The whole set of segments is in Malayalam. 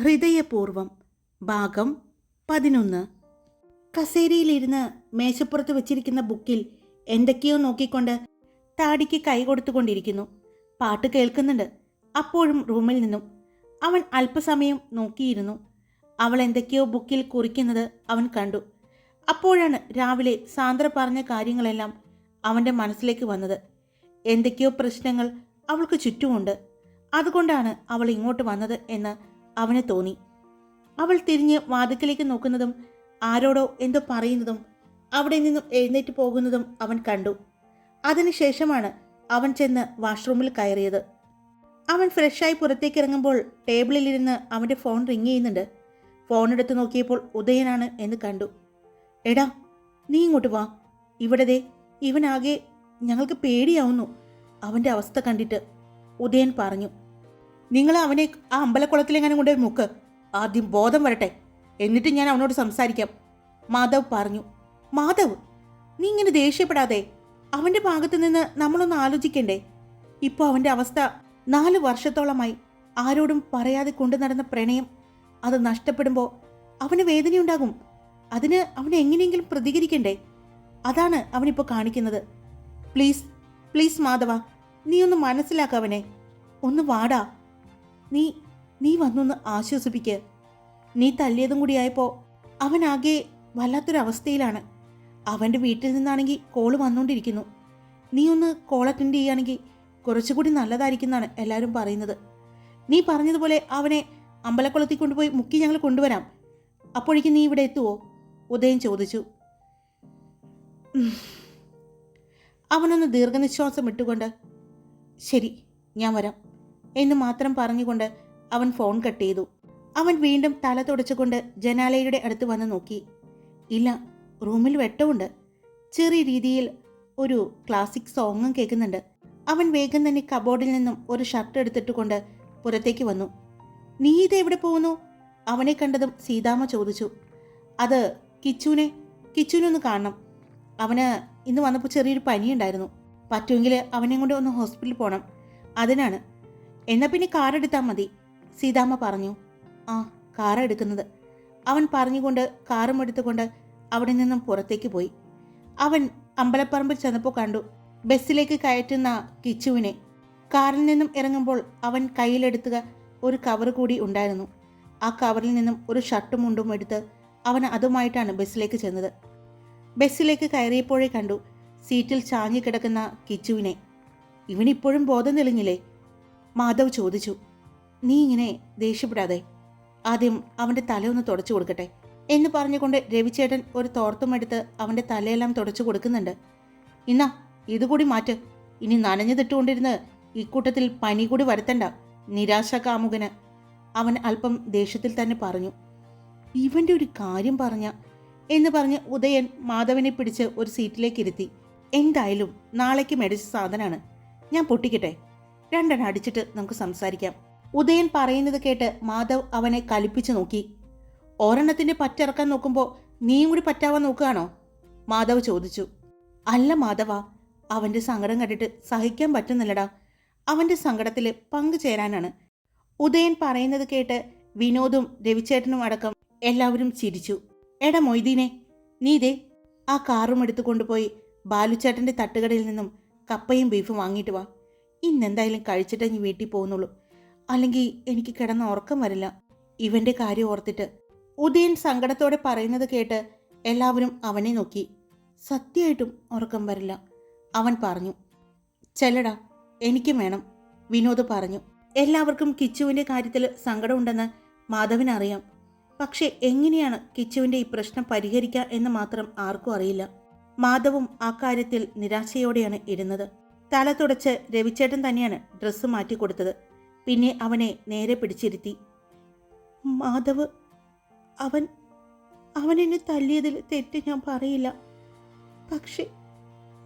ഹൃദയപൂർവം. ഭാഗം പതിനൊന്ന്. കസേരയിലിരുന്ന് മേശപ്പുറത്ത് വെച്ചിരിക്കുന്ന ബുക്കിൽ എന്തൊക്കെയോ നോക്കിക്കൊണ്ട് താടിക്ക് കൈ കൊടുത്തുകൊണ്ടിരിക്കുന്നു. പാട്ട് കേൾക്കുന്നുണ്ട്. അപ്പോഴും റൂമിൽ നിന്നും. അവൻ അല്പസമയം നോക്കിയിരുന്നു. അവൾ എന്തൊക്കെയോ ബുക്കിൽ കുറിക്കുന്നത് അവൻ കണ്ടു. അപ്പോഴാണ് രാവിലെ സാന്ദ്ര പറഞ്ഞ കാര്യങ്ങളെല്ലാം അവന്റെ മനസ്സിലേക്ക് വന്നത്. എന്തൊക്കെയോ പ്രശ്നങ്ങൾ അവൾക്ക് ചുറ്റുമുണ്ട്. അതുകൊണ്ടാണ് അവൾ ഇങ്ങോട്ട് വന്നത് എന്ന് അവന് തോന്നി. അവൾ തിരിഞ്ഞ് വാതിക്കലേക്ക് നോക്കുന്നതും ആരോടോ എന്തോ പറയുന്നതും അവിടെ നിന്നും എഴുന്നേറ്റ് പോകുന്നതും അവൻ കണ്ടു. അതിനുശേഷമാണ് അവൻ ചെന്ന് വാഷ്റൂമിൽ കയറിയത്. അവൻ ഫ്രഷായി പുറത്തേക്ക് ഇറങ്ങുമ്പോൾ ടേബിളിലിരുന്ന് അവന്റെ ഫോൺ റിങ് ചെയ്യുന്നുണ്ട്. ഫോൺ എടുത്ത് നോക്കിയപ്പോൾ ഉദയനാണ് എന്ന് കണ്ടു. എടാ നീ ഇങ്ങോട്ട് വാ. ഇവിടെ ദേ ഇവനാകെ ഞങ്ങൾക്ക് പേടിയാവുന്നു അവന്റെ അവസ്ഥ കണ്ടിട്ട് ഉദയൻ പറഞ്ഞു. നിങ്ങൾ അവനെ ആ അമ്പലക്കുളത്തിലെങ്ങനെ കൊണ്ടുപോയി മുക്ക്. ആദ്യം ബോധം വരട്ടെ. എന്നിട്ട് ഞാൻ അവനോട് സംസാരിക്കാം. മാധവ് പറഞ്ഞു മാധവ് നീ ഇങ്ങനെ ദേഷ്യപ്പെടാതെ അവന്റെ ഭാഗത്ത് നിന്ന് നമ്മളൊന്ന് ആലോചിക്കണ്ടേ? ഇപ്പോൾ അവന്റെ അവസ്ഥ നാല് വർഷത്തോളമായി ആരോടും പറയാതെ കൊണ്ടു നടന്ന പ്രണയം. അത് നഷ്ടപ്പെടുമ്പോൾ അവന് വേദനയുണ്ടാകും. അതിന് അവൻ എങ്ങനെയെങ്കിലും പ്രതികരിക്കണ്ടേ? അതാണ് അവനിപ്പോൾ കാണിക്കുന്നത്. പ്ലീസ് പ്ലീസ് മാധവ നീ ഒന്ന് മനസ്സിലാക്ക അവനെ. ഒന്ന് വാടാ. നീ നീ വന്നൊന്ന് ആശ്വസിപ്പിക്ക്. നീ തല്ലിയതും കൂടിയായപ്പോൾ അവനാകെ വല്ലാത്തൊരവസ്ഥയിലാണ്. അവന്റെ വീട്ടിൽ നിന്നാണെങ്കിൽ കോൾ വന്നുകൊണ്ടിരിക്കുന്നു നീ ഒന്ന് കോൾ അറ്റൻഡ് ചെയ്യുകയാണെങ്കിൽ കുറച്ചുകൂടി നല്ലതായിരിക്കുമെന്നാണ് എല്ലാവരും പറയുന്നത്. നീ പറഞ്ഞതുപോലെ അവനെ അമ്പലക്കുളത്തിൽ കൊണ്ടുപോയി മുക്കി ഞങ്ങൾ കൊണ്ടുവരാം. അപ്പോഴേക്കും നീ ഇവിടെ എത്തുവോ? ഉദയം ചോദിച്ചു. അവനൊന്ന് ദീർഘനിശ്വാസം ഇട്ടുകൊണ്ട് ശരി ഞാൻ വരാം. എന്ന് മാത്രം പറഞ്ഞുകൊണ്ട് അവൻ ഫോൺ കട്ട് ചെയ്തു. അവൻ വീണ്ടും തല തുടച്ചുകൊണ്ട് ജനാലയുടെ അടുത്ത് വന്ന് നോക്കി. ഇല്ല റൂമിൽ വെട്ടമുണ്ട്. ചെറിയ രീതിയിൽ ഒരു ക്ലാസിക് സോങ്ങും കേൾക്കുന്നുണ്ട്. അവൻ വേഗം തന്നെ കബോർഡിൽ നിന്നും ഒരു ഷർട്ട് എടുത്തിട്ട് കൊണ്ട് പുറത്തേക്ക് വന്നു. നീ ഇത് എവിടെ പോകുന്നു? അവനെ കണ്ടതും സീതാമ്മ ചോദിച്ചു. അത് കിച്ചുവിനെ കിച്ചുവിനൊന്ന് കാണണം. അവന് ഇന്ന് വന്നപ്പോൾ ചെറിയൊരു പനിയുണ്ടായിരുന്നു. പറ്റുമെങ്കിൽ അവനെ കൊണ്ട് ഒന്ന് ഹോസ്പിറ്റലിൽ പോകണം അതിനാണ്. എന്നാൽ പിന്നെ കാർ എടുത്താൽ മതി. സീതാമ്മ പറഞ്ഞു ആ കാർ എടുക്കുന്നത്. അവൻ പറഞ്ഞുകൊണ്ട് കാറും എടുത്തുകൊണ്ട് അവിടെ നിന്നും പുറത്തേക്ക് പോയി. അവൻ അമ്പലപ്പറമ്പിൽ ചെന്നപ്പോൾ കണ്ടു ബസ്സിലേക്ക് കയറ്റുന്ന കിച്ചുവിനെ. കാറിൽ നിന്നും ഇറങ്ങുമ്പോൾ അവൻ കയ്യിലെടുത്തുക ഒരു കവർ കൂടി ഉണ്ടായിരുന്നു. ആ കവറിൽ നിന്നും ഒരു ഷർട്ടും മുണ്ടും എടുത്ത് അവൻ അതുമായിട്ടാണ് ബസ്സിലേക്ക് ചെന്നത്. ബസ്സിലേക്ക് കയറിയപ്പോഴേ കണ്ടു സീറ്റിൽ ചാഞ്ഞു കിടക്കുന്ന കിച്ചുവിനെ. ഇവനിപ്പോഴും ബോധം തെളിഞ്ഞില്ലേ? മാധവ് ചോദിച്ചു നീ ഇങ്ങനെ ദേഷ്യപ്പെടാതെ ആദ്യം അവന്റെ തലയൊന്ന് തുടച്ചു കൊടുക്കട്ടെ. എന്ന് പറഞ്ഞുകൊണ്ട് രവിചേട്ടൻ ഒരു തോർത്തുമെടുത്ത് അവന്റെ തലയെല്ലാം തുടച്ചു കൊടുക്കുന്നുണ്ട്. ഇന്നാ ഇതുകൂടി മാറ്റ്. ഇനി നനഞ്ഞതിട്ടുകൊണ്ടിരുന്ന് ഇക്കൂട്ടത്തിൽ പനി കൂടി വരുത്തണ്ട നിരാശ കാമുകന് അവൻ അല്പം ദേഷ്യത്തിൽ തന്നെ പറഞ്ഞു ഇവന്റെ ഒരു കാര്യം പറഞ്ഞ എന്ന് പറഞ്ഞ് ഉദയൻ മാധവനെ പിടിച്ച് ഒരു സീറ്റിലേക്ക് ഇരുത്തി എന്തായാലും നാളേക്ക് മേടിച്ച സാധനമാണ് ഞാൻ പൊട്ടിക്കട്ടെ. രണ്ടെണ്ണം അടിച്ചിട്ട് നമുക്ക് സംസാരിക്കാം. ഉദയൻ പറയുന്നത് കേട്ട് മാധവ് അവനെ കലിപ്പിച്ചു നോക്കി. ഒരെണ്ണത്തിന്റെ പറ്റിറക്കാൻ നോക്കുമ്പോൾ നീയും കൂടി പറ്റാവാൻ നോക്കുകയാണോ? മാധവ് ചോദിച്ചു. അല്ല മാധവ അവന്റെ സങ്കടം കണ്ടിട്ട് സഹിക്കാൻ പറ്റുന്നില്ലടാ. അവന്റെ സങ്കടത്തിൽ പങ്കുചേരാനാണ് ഉദയൻ പറയുന്നത് കേട്ട് വിനോദും രവിചേട്ടനും അടക്കം എല്ലാവരും ചിരിച്ചു. എടാ മൊയ്തീനെ നീ ഇതേ ആ കാറും എടുത്തു കൊണ്ടുപോയി ബാലുച്ചേട്ടന്റെ തട്ടുകടയിൽ നിന്നും കപ്പയും ബീഫും വാങ്ങിയിട്ട് വാ. ഇന്നെന്തായാലും കഴിച്ചിട്ടേ നീ വീട്ടിൽ പോകുന്നുള്ളൂ. അല്ലെങ്കിൽ എനിക്ക് കിടന്ന ഉറക്കം വരില്ല. ഇവന്റെ കാര്യം ഓർത്തിട്ട് ഉദയൻ സങ്കടത്തോടെ പറയുന്നത് കേട്ട് എല്ലാവരും അവനെ നോക്കി. സത്യമായിട്ടും ഉറക്കം വരില്ല. അവൻ പറഞ്ഞു ചെല്ലടാ എനിക്കും വേണം വിനോദ് പറഞ്ഞു. എല്ലാവർക്കും കിച്ചുവിന്റെ കാര്യത്തിൽ സങ്കടമുണ്ടെന്ന് മാധവനറിയാം പക്ഷേ എങ്ങനെയാണ് കിച്ചുവിന്റെ ഈ പ്രശ്നം പരിഹരിക്കുക എന്ന് മാത്രം ആർക്കും അറിയില്ല. മാധവും ആ കാര്യത്തിൽ നിരാശയോടെയാണ് ഇരുന്നത്. തല തുടച്ച് രവിച്ചേട്ടൻ തന്നെയാണ് ഡ്രസ്സ് മാറ്റി കൊടുത്തത്. പിന്നെ അവനെ നേരെ പിടിച്ചിരുത്തി. മാധവ് അവൻ അവൻ എന്നെ തല്ലിയതിൽ തെറ്റ് ഞാൻ പറയില്ല. പക്ഷേ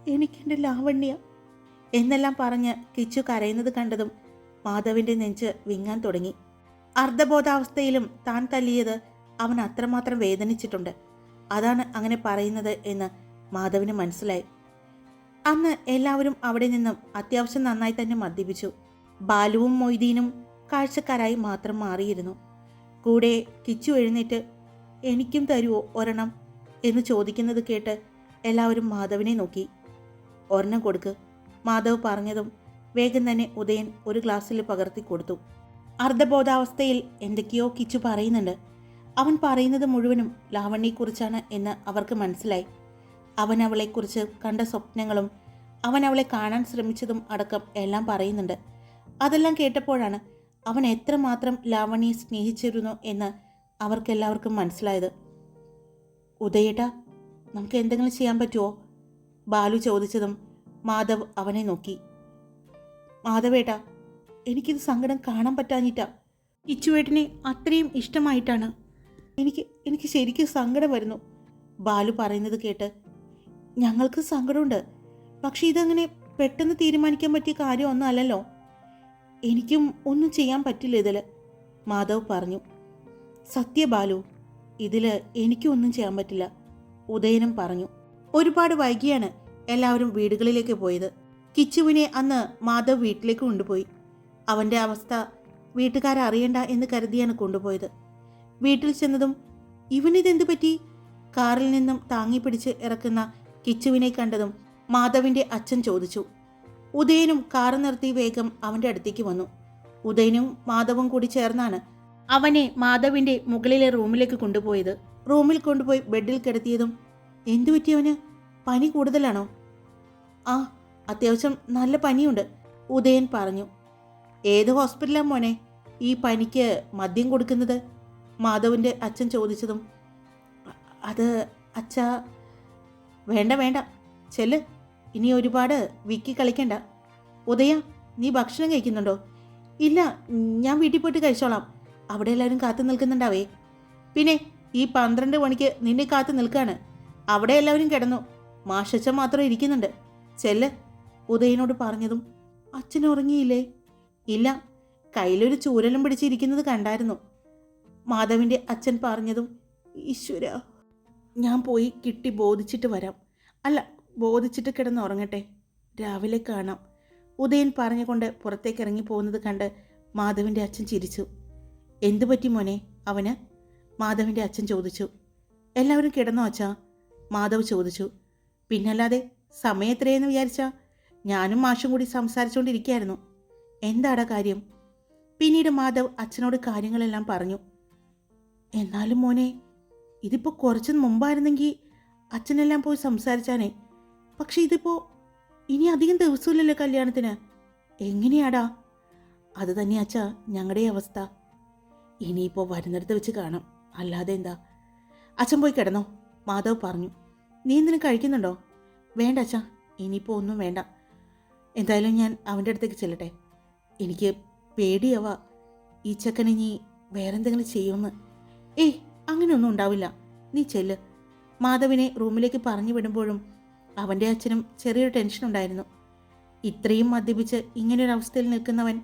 എനിക്കെന്റെ ലാവണ്യ എന്നെല്ലാം പറഞ്ഞ് കിച്ചു കരയുന്നത് കണ്ടതും മാധവിന്റെ നെഞ്ച് വിങ്ങാൻ തുടങ്ങി. അർദ്ധബോധാവസ്ഥയിലും താൻ തല്ലിയത് അവൻ അത്രമാത്രം വേദനിച്ചിട്ടുണ്ട്. അതാണ് അങ്ങനെ പറയുന്നത് എന്ന് മാധവിന് മനസ്സിലായി. അന്ന് എല്ലാവരും അവിടെ നിന്നും അത്യാവശ്യം നന്നായി തന്നെ മദ്യപിച്ചു. ബാലുവും മൊയ്തീനും കാഴ്ചക്കാരായി മാത്രം മാറിയിരുന്നു. കൂടെ കിച്ചു എഴുന്നേറ്റ് എനിക്കും തരുമോ ഒരെണ്ണം? എന്ന് ചോദിക്കുന്നത് കേട്ട് എല്ലാവരും മാധവിനെ നോക്കി. ഒരെണ്ണം കൊടുക്ക് മാധവ് പറഞ്ഞതും വേഗം തന്നെ ഉദയൻ ഒരു ഗ്ലാസ്സിൽ പകർത്തി കൊടുത്തു. അർദ്ധബോധാവസ്ഥയിൽ എന്തൊക്കെയോ കിച്ചു പറയുന്നുണ്ട്. അവൻ പറയുന്നത് മുഴുവനും ലാവണ്യെക്കുറിച്ചാണ് എന്ന് അവർക്ക് മനസ്സിലായി. അവൻ അവളെക്കുറിച്ച് കണ്ട സ്വപ്നങ്ങളും അവൻ അവളെ കാണാൻ ശ്രമിച്ചതും അടക്കം എല്ലാം പറയുന്നുണ്ട്. അതെല്ലാം കേട്ടപ്പോഴാണ് അവൻ എത്രമാത്രം ലാവണിയെ സ്നേഹിച്ചിരുന്നു എന്ന് അവർക്കെല്ലാവർക്കും മനസ്സിലായത്. ഉദയേട്ടാ നമുക്ക് എന്തെങ്കിലും ചെയ്യാൻ പറ്റുമോ ബാലു ചോദിച്ചതും മാധവ് അവനെ നോക്കി. മാധവേട്ടാ എനിക്കിത് സങ്കടം കാണാൻ പറ്റാഞ്ഞിട്ടാ. ഇച്ചുവേട്ടനെ അത്രയും ഇഷ്ടമായിട്ടാണ്. എനിക്ക് എനിക്ക് ശരിക്കും സങ്കടം വരുന്നു ബാലു പറയുന്നത് കേട്ട് ഞങ്ങൾക്ക് സങ്കടമുണ്ട്. പക്ഷെ ഇതങ്ങനെ പെട്ടെന്ന് തീരുമാനിക്കാൻ പറ്റിയ കാര്യമൊന്നും അല്ലല്ലോ. എനിക്കും ഒന്നും ചെയ്യാൻ പറ്റില്ല ഇതിൽ മാധവ് പറഞ്ഞു. സത്യബാലു ഇതിൽ എനിക്കും ഒന്നും ചെയ്യാൻ പറ്റില്ല. ഉദയനും പറഞ്ഞു. ഒരുപാട് വൈകിയാണ് എല്ലാവരും വീടുകളിലേക്ക് പോയത്. കിച്ചുവിനെ അന്ന് മാധവ് വീട്ടിലേക്ക് കൊണ്ടുപോയി. അവന്റെ അവസ്ഥ വീട്ടുകാരറിയണ്ട എന്ന് കരുതിയാണ് കൊണ്ടുപോയത്. വീട്ടിൽ ചെന്നതും ഇവനിതെന്ത് പറ്റി? കാറിൽ നിന്നും താങ്ങി പിടിച്ച് ഇറക്കുന്ന കിച്ചുവിനെ കണ്ടതും മാധവിന്റെ അച്ഛൻ ചോദിച്ചു. ഉദയനും കാർ നിർത്തി വേഗം അവന്റെ അടുത്തേക്ക് വന്നു. ഉദയനും മാധവും കൂടി ചേർന്നാണ് അവനെ മാധവിന്റെ മുകളിലെ റൂമിലേക്ക് കൊണ്ടുപോയത്. റൂമിൽ കൊണ്ടുപോയി ബെഡിൽ കിടത്തിയതും എന്തു പറ്റിയവന് പനി കൂടുതലാണോ? ആ അത്യാവശ്യം നല്ല പനിയുണ്ട് ഉദയൻ പറഞ്ഞു. ഏത് ഹോസ്പിറ്റലാണ് മോനെ? ഈ പനിക്ക് മദ്യം കൊടുക്കുന്നത്? മാധവിന്റെ അച്ഛൻ ചോദിച്ചതും അത് അച്ഛാ വേണ്ട വേണ്ട. ചെല്ല്. ഇനി ഒരുപാട് വിക്കി കളിക്കണ്ട. ഉദയ നീ ഭക്ഷണം കഴിക്കുന്നുണ്ടോ? ഇല്ല ഞാൻ വീട്ടിൽ പോയിട്ട് കഴിച്ചോളാം. അവിടെ എല്ലാവരും കാത്തു നിൽക്കുന്നുണ്ടാവേ. പിന്നെ ഈ പന്ത്രണ്ട് മണിക്ക് നിന്നെ കാത്തു നിൽക്കാണ്. അവിടെ എല്ലാവരും കിടന്നു. മാഷച്ച മാത്രം ഇരിക്കുന്നുണ്ട്. ചെല്ല്. ഉദയനോട് പറഞ്ഞതും അച്ഛൻ ഉറങ്ങിയില്ലേ? ഇല്ല കയ്യിലൊരു ചൂരലും പിടിച്ചിരിക്കുന്നത് കണ്ടായിരുന്നു. മാധവിന്റെ അച്ഛൻ പറഞ്ഞതും ഈശ്വര. ഞാൻ പോയി കിട്ടി ബോധിച്ചിട്ട് വരാം. അല്ല ബോധിച്ചിട്ട് കിടന്ന് ഉറങ്ങട്ടെ. രാവിലെ കാണാം. ഉദയൻ പറഞ്ഞുകൊണ്ട് പുറത്തേക്ക് ഇറങ്ങി പോകുന്നത് കണ്ട് മാധവിന്റെ അച്ഛൻ ചിരിച്ചു. എന്തു പറ്റി മോനെ? അവന് മാധവിന്റെ അച്ഛൻ ചോദിച്ചു. എല്ലാവരും കിടന്നോ അച്ഛാ? മാധവ് ചോദിച്ചു. പിന്നല്ലാതെ സമയം എത്രയെന്ന് വിചാരിച്ചാ? ഞാനും മാഷും കൂടി സംസാരിച്ചുകൊണ്ടിരിക്കുകയായിരുന്നു എന്താടാ കാര്യം? പിന്നീട് മാധവ് അച്ഛനോട് കാര്യങ്ങളെല്ലാം പറഞ്ഞു. എന്നാലും മോനെ ഇതിപ്പോൾ കുറച്ച് മുമ്പായിരുന്നെങ്കിൽ അച്ഛനെല്ലാം പോയി സംസാരിച്ചാനേ. പക്ഷെ ഇതിപ്പോൾ ഇനി അധികം ദിവസമില്ലല്ലോ കല്യാണത്തിന്. എങ്ങനെയാടാ? അത് തന്നെ അച്ഛാ ഞങ്ങളുടെ അവസ്ഥ. ഇനിയിപ്പോൾ വരുന്നിടത്ത് വെച്ച് കാണാം. അല്ലാതെ എന്താ? അച്ഛൻ പോയി കിടന്നോ. മാധവ് പറഞ്ഞു. നീ എന്തിനു കഴിക്കുന്നുണ്ടോ? വേണ്ട അച്ഛാ ഇനിയിപ്പോൾ ഒന്നും വേണ്ട. എന്തായാലും ഞാൻ അവന്റെ അടുത്തേക്ക് ചെല്ലട്ടെ. എനിക്ക് പേടിയാവാ. ഈ ചെക്കനെ ഇനി വേറെന്തെങ്കിലും ചെയ്യുമെന്ന്. ഏയ് അങ്ങനെയൊന്നും ഉണ്ടാവില്ല. നീ ചെല്ല്. മാധവിനെ റൂമിലേക്ക് പറഞ്ഞു വിടുമ്പോഴും അവന്റെ അച്ഛനും ചെറിയൊരു ടെൻഷൻ ഉണ്ടായിരുന്നു. ഇത്രയും മദ്യപിച്ച് ഇങ്ങനൊരു അവസ്ഥയിൽ നിൽക്കുന്നവൻ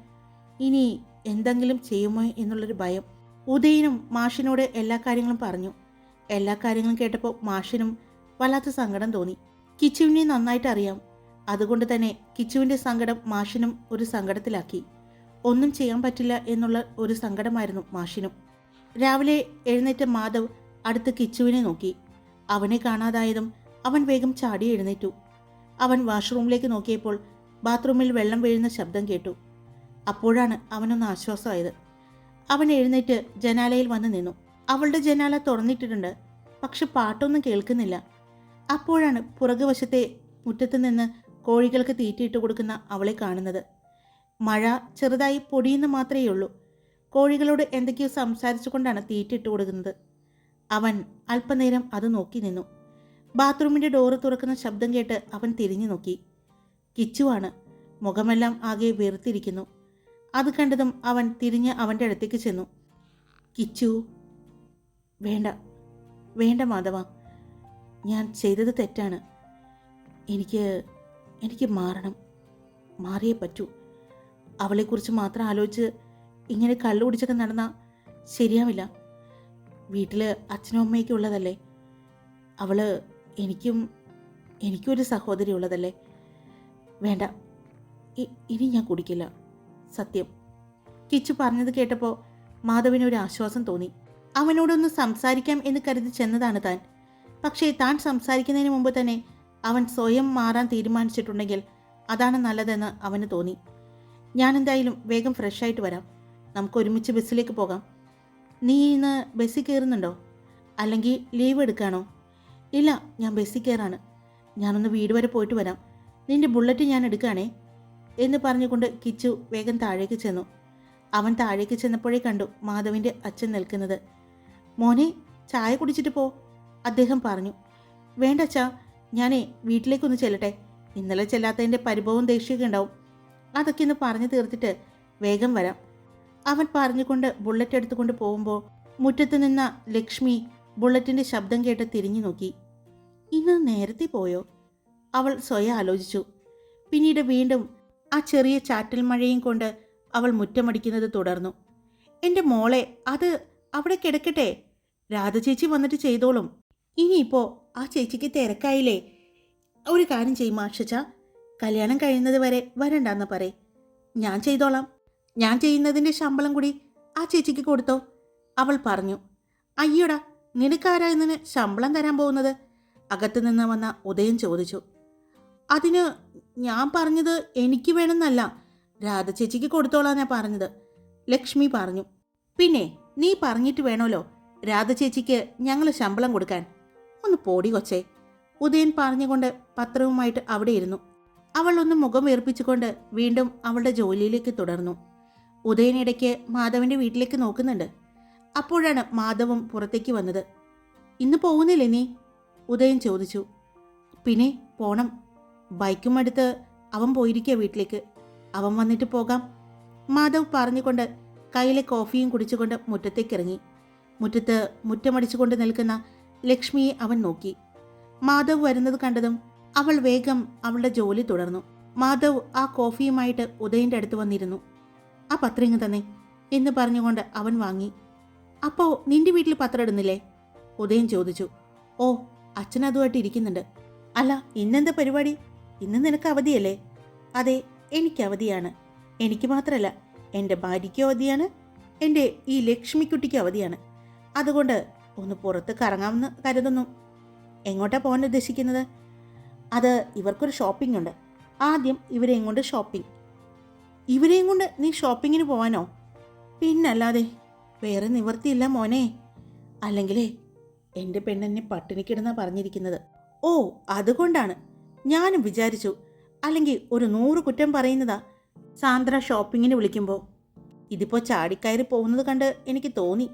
ഇനി എന്തെങ്കിലും ചെയ്യുമോ എന്നുള്ളൊരു ഭയം ഉദയനും മാഷിനോട് എല്ലാ കാര്യങ്ങളും പറഞ്ഞു. എല്ലാ കാര്യങ്ങളും കേട്ടപ്പോൾ മാഷിനും വല്ലാത്ത സങ്കടം തോന്നി. കിച്ചുവിനെ നന്നായിട്ട് അറിയാം. അതുകൊണ്ട് തന്നെ കിച്ചുവിന്റെ സങ്കടം മാഷിനും ഒരു സങ്കടത്തിലാക്കി. ഒന്നും ചെയ്യാൻ പറ്റില്ല എന്നുള്ള ഒരു സങ്കടമായിരുന്നു മാഷിനും. രാവിലെ എഴുന്നേറ്റ മാധവ് അടുത്ത് കിച്ചുവിനെ നോക്കി. അവനെ കാണാതായതും അവൻ വേഗം ചാടി എഴുന്നേറ്റു. അവൻ വാഷ്റൂമിലേക്ക് നോക്കിയപ്പോൾ ബാത്റൂമിൽ വെള്ളം വീഴുന്ന ശബ്ദം കേട്ടു. അപ്പോഴാണ് അവനൊന്ന് ആശ്വാസമായത്. അവൻ എഴുന്നേറ്റ് ജനാലയിൽ വന്ന് നിന്നു. അവളുടെ ജനാല തുറന്നിട്ടിട്ടുണ്ട് പക്ഷെ പാട്ടൊന്നും കേൾക്കുന്നില്ല. അപ്പോഴാണ് പുറകുവശത്തെ മുറ്റത്ത് നിന്ന് കോഴികൾക്ക് തീറ്റയിട്ട് കൊടുക്കുന്ന അവളെ കാണുന്നത്. മഴ ചെറുതായി പൊടിയുന്ന മാത്രമേ ഉള്ളൂ കോഴികളോട് എന്തൊക്കെയോ സംസാരിച്ചുകൊണ്ടാണ് തീറ്റിട്ട് കൊടുക്കുന്നത്. അവൻ അല്പനേരം അത് നോക്കി നിന്നു. ബാത്റൂമിന്റെ ഡോറ് തുറക്കുന്ന ശബ്ദം കേട്ട് അവൻ തിരിഞ്ഞു നോക്കി. കിച്ചുവാണ്. മുഖമെല്ലാം ആകെ വെറുത്തിരിക്കുന്നു. അത് കണ്ടതും അവൻ തിരിഞ്ഞ് അവന്റെ അടുത്തേക്ക് ചെന്നു. കിച്ചു വേണ്ട വേണ്ട മാധവ. ഞാൻ ചെയ്തത് തെറ്റാണ്. എനിക്ക് എനിക്ക് മാറണം. മാറിയേ പറ്റൂ. അവളെക്കുറിച്ച് മാത്രം ആലോചിച്ച് ഇങ്ങനെ കള്ളു കുടിച്ചൊക്കെ നടന്നാൽ ശരിയാവില്ല. വീട്ടിൽ അച്ഛനും അമ്മയൊക്കെ ഉള്ളതല്ലേ? അവൾ എനിക്കും എനിക്കൊരു സഹോദരി ഉള്ളതല്ലേ? വേണ്ട. ഇനി ഞാൻ കുടിക്കില്ല. സത്യം. കിച്ചു പറഞ്ഞത് കേട്ടപ്പോൾ മാധവിന് ഒരു ആശ്വാസം തോന്നി. അവനോടൊന്ന് സംസാരിക്കാം എന്ന് കരുതി ചെന്നതാണ് താൻ. പക്ഷേ താൻ സംസാരിക്കുന്നതിന് മുമ്പ് തന്നെ അവൻ സ്വയം മാറാൻ തീരുമാനിച്ചിട്ടുണ്ടെങ്കിൽ അതാണ് നല്ലതെന്ന് അവന് തോന്നി. ഞാൻ എന്തായാലും വേഗം ഫ്രഷായിട്ട് വരാം. നമുക്ക് ഒരുമിച്ച് ബസ്സിലേക്ക് പോകാം. നീ ഇന്ന് ബസ്സിൽ കയറുന്നുണ്ടോ? അല്ലെങ്കിൽ ലീവ് എടുക്കാണോ? ഇല്ല ഞാൻ ബസ്സിൽ കയറാണ്. ഞാനൊന്ന് വീട് വരെ പോയിട്ട് വരാം. നിന്റെ ബുള്ളറ്റ് ഞാൻ എടുക്കുകയാണേ എന്ന് പറഞ്ഞുകൊണ്ട് കിച്ചു വേഗം താഴേക്ക് ചെന്നു. അവൻ താഴേക്ക് ചെന്നപ്പോഴേ കണ്ടു മാധവിന്റെ അച്ഛൻ നിൽക്കുന്നത്. മോനെ ചായ കുടിച്ചിട്ട് പോ അദ്ദേഹം പറഞ്ഞു. വേണ്ട അച്ഛാ ഞാനേ വീട്ടിലേക്കൊന്ന് ചെല്ലട്ടെ. ഇന്നലെ ചെല്ലാത്തതിന്റെ പരിഭവവും ദേഷ്യമൊക്കെ ഉണ്ടാവും. അതൊക്കെ ഒന്ന് പറഞ്ഞു തീർത്തിട്ട് വേഗം വരാം. അവൻ പറഞ്ഞുകൊണ്ട് ബുള്ളറ്റ് എടുത്തുകൊണ്ട് പോകുമ്പോൾ മുറ്റത്ത് നിന്ന ലക്ഷ്മി ബുള്ളറ്റിന്റെ ശബ്ദം കേട്ട് തിരിഞ്ഞു നോക്കി. ഇന്ന് നേരത്തെ പോയോ? അവൾ സ്വയം ആലോചിച്ചു. പിന്നീട് വീണ്ടും ആ ചെറിയ ചാറ്റൽ മഴയും കൊണ്ട് അവൾ മുറ്റമടിക്കുന്നത് തുടർന്നു. എന്റെ മോളെ അത് അവിടെ കിടക്കട്ടെ. രാധ ചേച്ചി വന്നിട്ട് ചെയ്തോളും. ഇനിയിപ്പോൾ ആ ചേച്ചിക്ക് തിരക്കായില്ലേ. ഒരു കാര്യം ചെയ്യും മാഷച്ച. കല്യാണം കഴിയുന്നത് വരെ വരണ്ടെന്ന് പറ ഞാൻ ചെയ്തോളാം. ഞാൻ ചെയ്യുന്നതിന്റെ ശമ്പളം കൂടി ആ ചേച്ചിക്ക് കൊടുത്തോ? അവൾ പറഞ്ഞു അയ്യോടാ നിനക്കാരാ ശമ്പളം തരാൻ പോകുന്നത്? അകത്തു നിന്ന് വന്ന ഉദയം ചോദിച്ചു അതിന് ഞാൻ പറഞ്ഞത് എനിക്ക് വേണമെന്നല്ല രാധ ചേച്ചിക്ക് കൊടുത്തോളാം ഞാൻ പറഞ്ഞത്. ലക്ഷ്മി പറഞ്ഞു പിന്നെ നീ പറഞ്ഞിട്ട് വേണമല്ലോ രാധ ചേച്ചിക്ക് ഞങ്ങൾ ശമ്പളം കൊടുക്കാൻ? ഒന്ന് പോടി കൊച്ചേ. ഉദയൻ പറഞ്ഞുകൊണ്ട് പത്രവുമായിട്ട് അവിടെ ഇരുന്നു. അവൾ ഒന്ന് മുഖം വീർപ്പിച്ചുകൊണ്ട് വീണ്ടും അവളുടെ ജോലിയിലേക്ക് തുടർന്നു. ഉദയൻ ഇടയ്ക്ക് മാധവന്റെ വീട്ടിലേക്ക് നോക്കുന്നുണ്ട്. അപ്പോഴാണ് മാധവും പുറത്തേക്ക് വന്നത്. ഇന്ന് പോകുന്നില്ലേ നീ? ഉദയൻ ചോദിച്ചു. പിന്നെ പോണം. ബൈക്കും എടുത്ത് അവൻ പോയിരിക്കുക വീട്ടിലേക്ക്. അവൻ വന്നിട്ട് പോകാം. മാധവ് പറഞ്ഞുകൊണ്ട് കയ്യിലെ കോഫിയും കുടിച്ചുകൊണ്ട് മുറ്റത്തേക്ക് ഇറങ്ങി. മുറ്റത്ത് മുറ്റമടിച്ചുകൊണ്ട് നിൽക്കുന്ന ലക്ഷ്മിയെ അവൻ നോക്കി. മാധവ് വരുന്നത് കണ്ടതും അവൾ വേഗം അവളുടെ ജോലി തുടർന്നു. മാധവ് ആ കോഫിയുമായിട്ട് ഉദയന്റെ അടുത്ത് വന്നിരുന്നു. ആ പത്രം ഇങ്ങ് തന്നെ എന്ന് പറഞ്ഞുകൊണ്ട് അവൻ വാങ്ങി. അപ്പോ നിന്റെ വീട്ടിൽ പത്രം ഇടുന്നില്ലേ? ഉദയം ചോദിച്ചു. ഓ അച്ഛൻ അതുമായിട്ട് ഇരിക്കുന്നുണ്ട്. അല്ല ഇന്നെന്താ പരിപാടി? ഇന്ന് നിനക്ക് അവധിയല്ലേ? അതെ എനിക്ക് അവധിയാണ്. എനിക്ക് മാത്രമല്ല എന്റെ ഭാര്യയ്ക്കും അവധിയാണ്. എന്റെ ഈ ലക്ഷ്മിക്കുട്ടിക്കും അവധിയാണ്. അതുകൊണ്ട് ഒന്ന് പുറത്ത് കറങ്ങാമെന്ന് കരുതുന്നു. എങ്ങോട്ടാ പോകാൻ ഉദ്ദേശിക്കുന്നത്? അത് ഇവർക്കൊരു ഷോപ്പിംഗ് ഉണ്ട്. ആദ്യം ഇവരെയും കൊണ്ട് ഷോപ്പിംഗ്. ഇവരെയും കൊണ്ട് നീ ഷോപ്പിങ്ങിന് പോവാനോ? പിന്നല്ലാതെ വേറെ നിവർത്തിയില്ല മോനെ. അല്ലെങ്കിലേ എന്റെ പെണ്ണെന്നെ പട്ടിണിക്കിടുന്ന പറഞ്ഞിരിക്കുന്നത്. ഓ അതുകൊണ്ടാണ്. ഞാനും വിചാരിച്ചു അല്ലെങ്കിൽ ഒരു നൂറ് കുറ്റം പറയുന്നതാ സാന്ദ്ര ഷോപ്പിങ്ങിന് വിളിക്കുമ്പോൾ ഇതിപ്പോൾ ചാടിക്കയറി പോകുന്നത് കണ്ട് എനിക്ക് തോന്നി.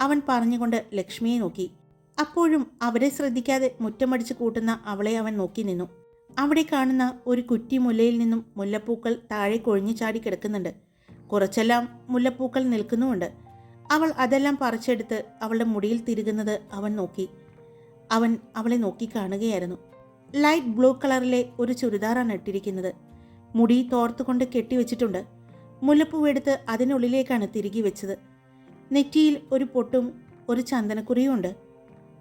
അവൻ പറഞ്ഞുകൊണ്ട് ലക്ഷ്മിയെ നോക്കി. അപ്പോഴും അവരെ ശ്രദ്ധിക്കാതെ മുറ്റമടിച്ച് കൂട്ടുന്ന അവളെ അവൻ നോക്കി നിന്നു. അവിടെ കാണുന്ന ഒരു കുറ്റി മുല്ലയിൽ നിന്നും മുല്ലപ്പൂക്കൾ താഴെ കൊഴിഞ്ഞു ചാടി കിടക്കുന്നുണ്ട്. കുറച്ചെല്ലാം മുല്ലപ്പൂക്കൾ നിൽക്കുന്നുമുണ്ട്. അവൾ അതെല്ലാം പറിച്ചെടുത്ത് അവളുടെ മുടിയിൽ തിരുകുന്നത് അവൻ നോക്കി. അവൻ അവളെ നോക്കി കാണുകയായിരുന്നു. ലൈറ്റ് ബ്ലൂ കളറിലെ ഒരു ചുരിദാറാണ് ഇട്ടിരിക്കുന്നത്. മുടി തോർത്തുകൊണ്ട് കെട്ടിവെച്ചിട്ടുണ്ട്. മുല്ലപ്പൂവെടുത്ത് അതിനുള്ളിലേക്കാണ് തിരികെ വെച്ചത്. നെറ്റിയിൽ ഒരു പൊട്ടും ഒരു ചന്ദനക്കുറിയും ഉണ്ട്.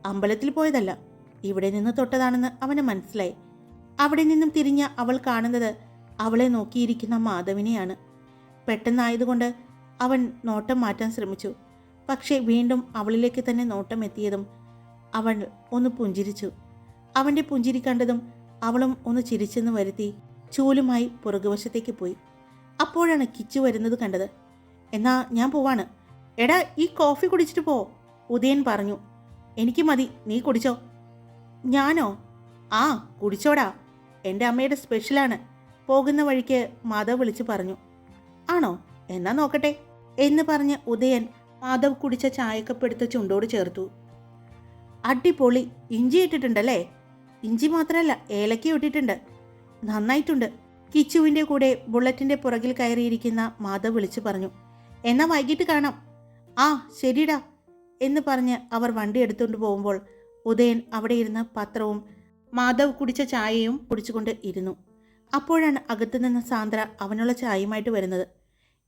അമ്പലത്തിൽ പോയതല്ല. ഇവിടെ നിന്ന് തൊട്ടതാണെന്ന് അവന് മനസ്സിലായി. അവിടെ നിന്നും തിരിഞ്ഞ അവൾ കാണുന്നത് അവളെ നോക്കിയിരിക്കുന്ന മാധവിനെയാണ്. പെട്ടെന്നായതുകൊണ്ട് അവൻ നോട്ടം മാറ്റാൻ ശ്രമിച്ചു. പക്ഷേ വീണ്ടും അവളിലേക്ക് തന്നെ നോട്ടം എത്തിയതും അവൾ ഒന്ന് പുഞ്ചിരിച്ചു. അവന്റെ പുഞ്ചിരി കണ്ടതും അവളും ഒന്ന് ചിരിച്ചെന്ന് വരുത്തി ചൂലുമായി പുറകുവശത്തേക്ക് പോയി. അപ്പോഴാണ് കിച്ചു വരുന്നത് കണ്ടത്. എന്നാ ഞാൻ പോവാണ്. എടാ ഈ കോഫി കുടിച്ചിട്ട് പോ ഉദയൻ പറഞ്ഞു. എനിക്ക് മതി. നീ കുടിച്ചോ. ഞാനോ? ആ കുടിച്ചോടാ. എന്റെ അമ്മയുടെ സ്പെഷ്യലാണ് പോകുന്ന വഴിക്ക് മാധവ് വിളിച്ചു പറഞ്ഞു ആണോ? എന്നാ നോക്കട്ടെ എന്ന് പറഞ്ഞ് ഉദയൻ മാധവ് കുടിച്ച ചായക്കപ്പ് എടുത്ത് ചുണ്ടോട് ചേർത്തു. അടിപൊളി ഇഞ്ചി ഇട്ടിട്ടുണ്ടല്ലേ? ഇഞ്ചി മാത്രമല്ല ഏലക്കയും ഇട്ടിട്ടുണ്ട്. നന്നായിട്ടുണ്ട്. കിച്ചുവിന്റെ കൂടെ ബുള്ളറ്റിന്റെ പുറകിൽ കയറിയിരിക്കുന്ന മാധവ് വിളിച്ചു പറഞ്ഞു എന്നാ വൈകിട്ട് കാണാം. ആ ശരിടാ എന്ന് പറഞ്ഞ് അവർ വണ്ടി എടുത്തുകൊണ്ട് പോകുമ്പോൾ ഉദയൻ അവിടെ ഇരുന്ന് പത്രവും മാധവ് കുടിച്ച ചായയും കുടിച്ചുകൊണ്ട് ഇരുന്നു. അപ്പോഴാണ് അകത്തു നിന്ന് സാന്ദ്ര അവനുള്ള ചായയുമായിട്ട് വരുന്നത്.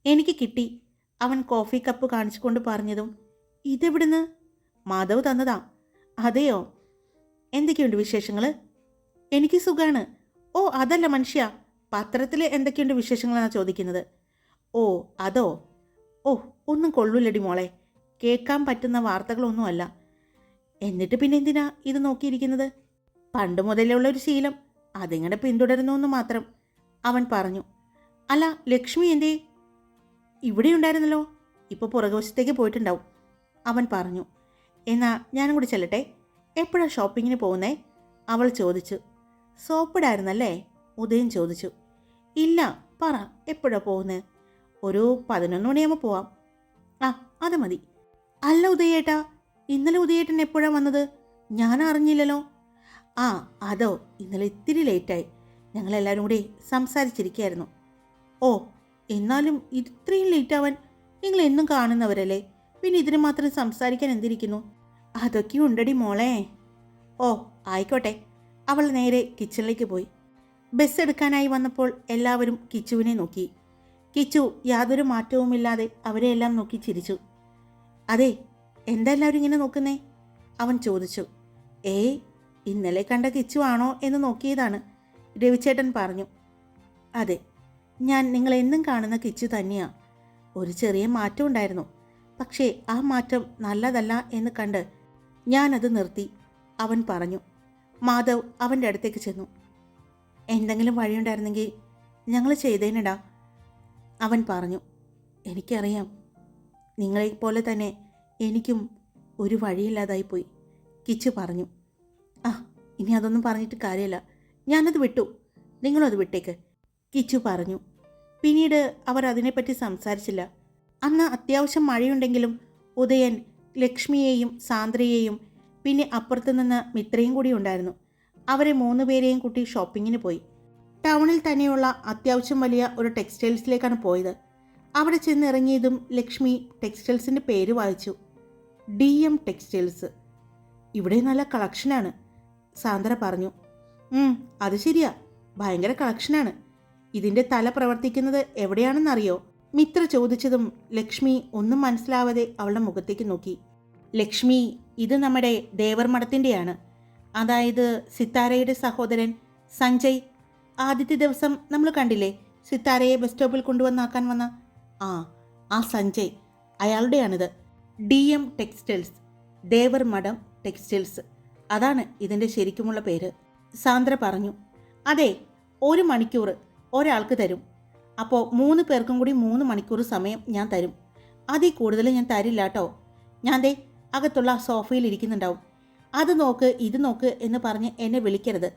എനിക്ക് കിട്ടി. അവൻ കോഫി കപ്പ് കാണിച്ചുകൊണ്ട് പറഞ്ഞതും ഇതെവിടുന്ന്? മാധവ് തന്നതാ. അതെയോ? എന്തൊക്കെയുണ്ട് വിശേഷങ്ങൾ എനിക്ക് സുഖാണ്. ഓ അതല്ല മനുഷ്യ. പത്രത്തിൽ എന്തൊക്കെയുണ്ട് വിശേഷങ്ങളാണ് ചോദിക്കുന്നത്? ഓ അതോ? ഓ ഒന്നും കൊള്ളൂലടി മോളെ. കേൾക്കാൻ പറ്റുന്ന വാർത്തകളൊന്നുമല്ല. എന്നിട്ട് പിന്നെ എന്തിനാ ഇത് നോക്കിയിരിക്കുന്നത്? പണ്ട് മുതലുള്ള ഒരു ശീലം. അതിങ്ങനെ പിന്തുടരുന്നു എന്ന് മാത്രം അവൻ പറഞ്ഞു. അല്ല ലക്ഷ്മി എന്തേ? ഇവിടെ ഉണ്ടായിരുന്നല്ലോ. ഇപ്പോൾ പുറകുവശത്തേക്ക് പോയിട്ടുണ്ടാവും അവൻ പറഞ്ഞു. എന്നാ ഞാനും കൂടി ചെല്ലട്ടെ. എപ്പോഴാണ് ഷോപ്പിങ്ങിന് പോകുന്നേ? അവൾ ചോദിച്ചു. സോപ്പിടായിരുന്നല്ലേ? ഉദയൻ ചോദിച്ചു. ഇല്ല പറ എപ്പോഴാണ് പോകുന്നത് ഒരു പതിനൊന്ന് മണിയാകുമ്പോൾ പോവാം. ആ അത് മതി. അല്ല ഉദയേട്ടാ ഇന്നലെ ഉദയേട്ടൻ എപ്പോഴാണ് വന്നത്? ഞാൻ അറിഞ്ഞില്ലല്ലോ ആ അതോ ഇന്നലെ ഇത്തിരി ലേറ്റായി. ഞങ്ങളെല്ലാവരും കൂടി സംസാരിച്ചിരിക്കുകയായിരുന്നു ഓ എന്നാലും ഇത്രയും ലേറ്റാവാൻ നിങ്ങൾ എന്നും കാണുന്നവരല്ലേ? പിന്നെ ഇതിന് മാത്രം സംസാരിക്കാൻ എന്തിരിക്കുന്നു? അതൊക്കെ ഉണ്ടടി മോളെ. ഓ ആയിക്കോട്ടെ. അവൾ നേരെ കിച്ചണിലേക്ക് പോയി. ബസ് എടുക്കാനായി വന്നപ്പോൾ എല്ലാവരും കിച്ചുവിനെ നോക്കി. കിച്ചു യാതൊരു മാറ്റവുമില്ലാതെ അവരെയെല്ലാം നോക്കി ചിരിച്ചു. അതെ എന്താ എല്ലാവരും ഇങ്ങനെ നോക്കുന്നേ? അവൻ ചോദിച്ചു. ഏയ് ഇന്നലെ കണ്ട കിച്ചു ആണോ എന്ന് നോക്കിയതാണ്. രവിചേട്ടൻ പറഞ്ഞു അതെ ഞാൻ നിങ്ങൾ എന്നും കാണുന്ന കിച്ചു തന്നെയാ. ഒരു ചെറിയ മാറ്റം ഉണ്ടായിരുന്നു. പക്ഷേ ആ മാറ്റം നല്ലതല്ല എന്ന് കണ്ട് ഞാനത് നിർത്തി. അവൻ പറഞ്ഞു മാധവ് അവന്റെ അടുത്തേക്ക് ചെന്നു. എന്തെങ്കിലും വഴിയുണ്ടായിരുന്നെങ്കിൽ ഞങ്ങൾ ചെയ്തേനടാ. അവൻ പറഞ്ഞു എനിക്കറിയാം. നിങ്ങളെപ്പോലെ തന്നെ എനിക്കും ഒരു വഴിയില്ലാതായിപ്പോയി കിച്ചു പറഞ്ഞു. ആ ഇനി അതൊന്നും പറഞ്ഞിട്ട് കാര്യമില്ല. ഞാനത് വിട്ടു. നിങ്ങളും അത് വിട്ടേക്ക്. കിച്ചു പറഞ്ഞു. പിന്നീട് അവർ അതിനെപ്പറ്റി സംസാരിച്ചില്ല. അന്ന് അത്യാവശ്യം മഴയുണ്ടെങ്കിലും ഉദയൻ ലക്ഷ്മിയെയും സാന്ദ്രയെയും പിന്നെ അപ്പുറത്തു നിന്ന് മിത്രയും കൂടി ഉണ്ടായിരുന്നു. അവരെ മൂന്ന് പേരെയും കൂട്ടി ഷോപ്പിങ്ങിന് പോയി. ടൗണിൽ തന്നെയുള്ള അത്യാവശ്യം വലിയ ഒരു ടെക്സ്റ്റൈൽസിലേക്കാണ് പോയത്. അവിടെ ചെന്നിറങ്ങിയതും ലക്ഷ്മി ടെക്സ്റ്റൈൽസിന്റെ പേര് വായിച്ചു. D M textiles. ഇവിടെ നല്ല കളക്ഷനാണ്. സാന്ദ്ര പറഞ്ഞു. "ഉം, അത് ശരിയാ. ഭയങ്കര കളക്ഷനാണ്. ഇതിന്റെ തല പ്രവർത്തിക്കുന്നത് എവിടെയാണെന്നറിയോ? മിത്ര ചോദിച്ചതും ലക്ഷ്മി ഒന്നും മനസ്സിലാവാതെ അവളുടെ മുഖത്തേക്ക് നോക്കി. ലക്ഷ്മി ഇത് നമ്മുടെ ദേവർ മഠത്തിന്റെയാണ് അതായത് സിത്താരയുടെ സഹോദരൻ സഞ്ജയ്. ആദ്യത്തെ ദിവസം നമ്മൾ കണ്ടില്ലേ സിത്താരയെ ബസ് സ്റ്റോപ്പിൽ കൊണ്ടുവന്നാക്കാൻ വന്ന? ആ ആ Sanjay. അയാളുടെയാണിത്. D M textiles. Devar Matam textiles. അതാണ് ഇതിന്റെ ശരിക്കുമുള്ള പേര്. സാന്ദ്ര പറഞ്ഞു അതെ ഒരു മണിക്കൂർ ഒരാൾക്ക് തരും. അപ്പോൾ മൂന്ന് പേർക്കും കൂടി മൂന്ന് മണിക്കൂർ സമയം ഞാൻ തരും. അതിൽ കൂടുതൽ ഞാൻ തരില്ല കേട്ടോ ഞാൻ ദേ അകത്തുള്ള സോഫയിൽ ഇരിക്കുന്നുണ്ടാവും. അത് നോക്ക് ഇത് നോക്ക് എന്ന് പറഞ്ഞ് എന്നെ വിളിക്കരുത്.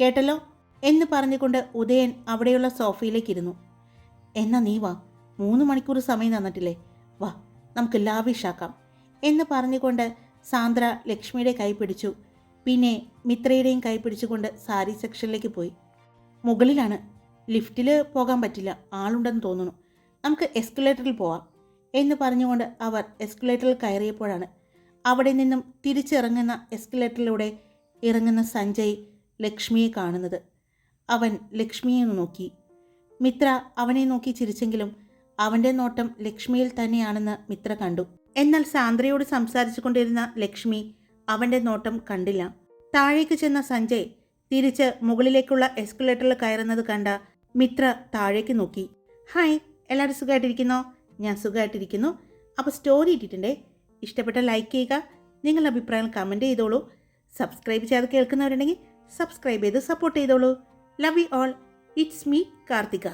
കേട്ടല്ലോ? എന്ന് പറഞ്ഞുകൊണ്ട് ഉദയൻ അവിടെയുള്ള സോഫയിലേക്ക് ഇരുന്നു. എന്നാ നീ വാ. മൂന്ന് മണിക്കൂർ സമയം തന്നിട്ടില്ലേ. വാ നമുക്ക് ലാവിഷാക്കാം എന്ന് പറഞ്ഞുകൊണ്ട് സാന്ദ്ര ലക്ഷ്മിയുടെ കൈ പിടിച്ചു. പിന്നെ മിത്രയുടെയും കൈ പിടിച്ചുകൊണ്ട് സാരി സെക്ഷനിലേക്ക് പോയി. മുകളിലാണ്. ലിഫ്റ്റിൽ പോകാൻ പറ്റില്ല. ആളുണ്ടെന്ന് തോന്നുന്നു. നമുക്ക് എസ്കലേറ്ററിൽ പോവാം എന്ന് പറഞ്ഞുകൊണ്ട് അവർ എസ്കലേറ്ററിൽ കയറിയപ്പോഴാണ് അവിടെ നിന്നും തിരിച്ചിറങ്ങുന്ന എസ്കലേറ്ററിലൂടെ ഇറങ്ങുന്ന സഞ്ജയ് ലക്ഷ്മിയെ കാണുന്നത്. അവൻ ലക്ഷ്മിയെ നോക്കി. മിത്ര അവനെ നോക്കി ചിരിച്ചെങ്കിലും അവന്റെ നോട്ടം ലക്ഷ്മിയിൽ തന്നെയാണെന്ന് മിത്ര കണ്ടു. എന്നാൽ സാന്ദ്രയോട് സംസാരിച്ചു കൊണ്ടിരുന്ന ലക്ഷ്മി അവന്റെ നോട്ടം കണ്ടില്ല. താഴേക്ക് ചെന്ന സഞ്ജയ് തിരിച്ച് മുകളിലേക്കുള്ള എസ്കലേറ്ററിൽ കയറുന്നത് കണ്ട മിത്ര താഴേക്ക് നോക്കി. ഹായ് എല്ലാവരും സുഖമായിട്ടിരിക്കുന്നോ ഞാൻ സുഖമായിട്ടിരിക്കുന്നു അപ്പോൾ സ്റ്റോറി ഇട്ടിട്ടുണ്ടേ? ഇഷ്ടപ്പെട്ട ലൈക്ക് ചെയ്യുക. നിങ്ങളുടെ അഭിപ്രായം കമന്റ് ചെയ്തോളൂ. സബ്സ്ക്രൈബ് ചെയ്ത് കേൾക്കുന്നവരുണ്ടെങ്കിൽ സബ്സ്ക്രൈബ് ചെയ്ത് സപ്പോർട്ട് ചെയ്തോളൂ. Love you all it's me Karthika.